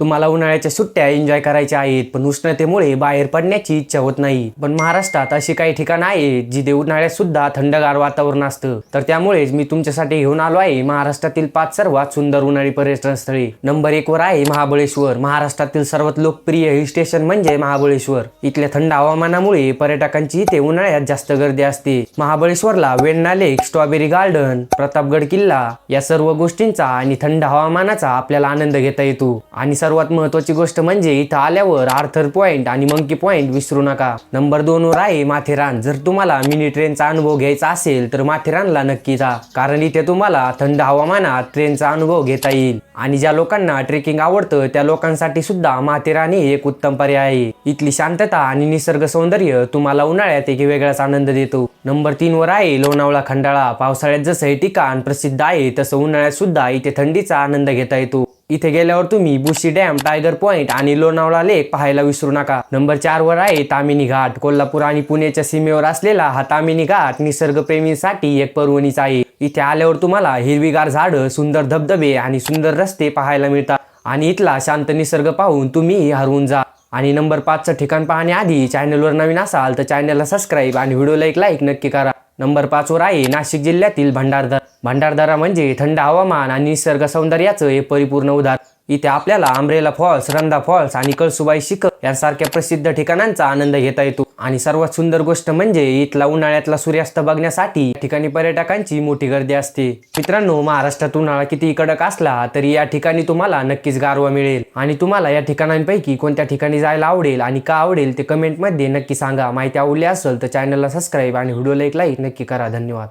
तुम्हाला उन्हाळ्याच्या सुट्ट्या एन्जॉय करायच्या आहेत पण उष्णतेमुळे बाहेर पडण्याची इच्छा होत नाही. पण महाराष्ट्रात अशी काही ठिकाणं आहेत जिथे उन्हाळ्यात सुद्धा थंडगार वातावरण असतं. तर त्यामुळेच मी तुमच्यासाठी घेऊन आलो आहे महाराष्ट्रातील पाच सर्वात सुंदर उन्हाळी पर्यटन स्थळे. नंबर एक वर आहे महाबळेश्वर. महाराष्ट्रातील सर्वात लोकप्रिय हिल स्टेशन म्हणजे महाबळेश्वर. इथल्या थंड हवामानामुळे पर्यटकांची इथे उन्हाळ्यात जास्त गर्दी असते. महाबळेश्वरला Venna lake strawberry garden Pratapgad किल्ला या सर्व गोष्टींचा आणि थंड हवामानाचा आपल्याला आनंद घेता येतो. आणि सर्वात महत्वाची गोष्ट म्हणजे इथं आल्यावर आर्थर पॉइंट आणि मंकी पॉइंट विसरू नका. नंबर दोन वर आहे माथेरान. जर तुम्हाला मिनी ट्रेनचा अनुभव घ्यायचा असेल तर माथेरानला नक्की जा. कारण इथे तुम्हाला थंड हवामानात ट्रेनचा अनुभव घेता येईल. आणि ज्या लोकांना ट्रेकिंग आवडतं त्या लोकांसाठी सुद्धा माथेरान हे एक उत्तम पर्याय आहे. इथली शांतता आणि निसर्ग सौंदर्य तुम्हाला उन्हाळ्यात एक वेगळाच आनंद देतो. नंबर तीन वर आहे लोणावळा खंडाळा. पावसाळ्यात जसं हे ठिकाण प्रसिद्ध आहे तसं उन्हाळ्यात सुद्धा इथे थंडीचा आनंद घेता येतो. इथे गेल्यावर तुम्ही बुशी डॅम टायगर पॉइंट आणि लोणावळा लेक पाहायला विसरू नका. नंबर चार वर आहे तामिनी घाट. कोल्हापूर आणि पुण्याच्या सीमेवर असलेला हा तामिनी घाट निसर्गप्रेमींसाठी एक पर्वणीच आहे. इथे आल्यावर तुम्हाला हिरवीगार झाडं सुंदर धबधबे आणि सुंदर रस्ते पाहायला मिळतात. आणि इथला शांत निसर्ग पाहून तुम्ही हरवून जा. आणि नंबर पाचचं ठिकाण पाहण्याआधी चॅनलवर नवीन असाल तर चॅनलला सबस्क्राईब आणि व्हिडिओला एक लाईक नक्की करा. नंबर पाचवर आहे नाशिक जिल्ह्यातील भंडारदरा. भंडारदरा म्हणजे थंड हवामान आणि निसर्ग सौंदर्याचं हे परिपूर्ण उदाहरण. इथे आपल्याला आंब्रेला फॉल्स रंधा फॉल्स आणि कळसुबाई शिखर यासारख्या प्रसिद्ध ठिकाणांचा आनंद घेता येतो. आणि सर्वात सुंदर गोष्ट म्हणजे इथला उन्हाळ्यातला सूर्यास्त बघण्यासाठी या ठिकाणी पर्यटकांची मोठी गर्दी असते. मित्रांनो महाराष्ट्रात उन्हाळा किती कडक असला तरी या ठिकाणी तुम्हाला नक्कीच गारवा मिळेल. आणि तुम्हाला या ठिकाणांपैकी कोणत्या ठिकाणी जायला आवडेल आणि का आवडेल ते कमेंटमध्ये नक्की सांगा. माहिती आवडली असेल तर चॅनलला सबस्क्राईब आणि व्हिडिओला एक लाईक नक्की करा. धन्यवाद.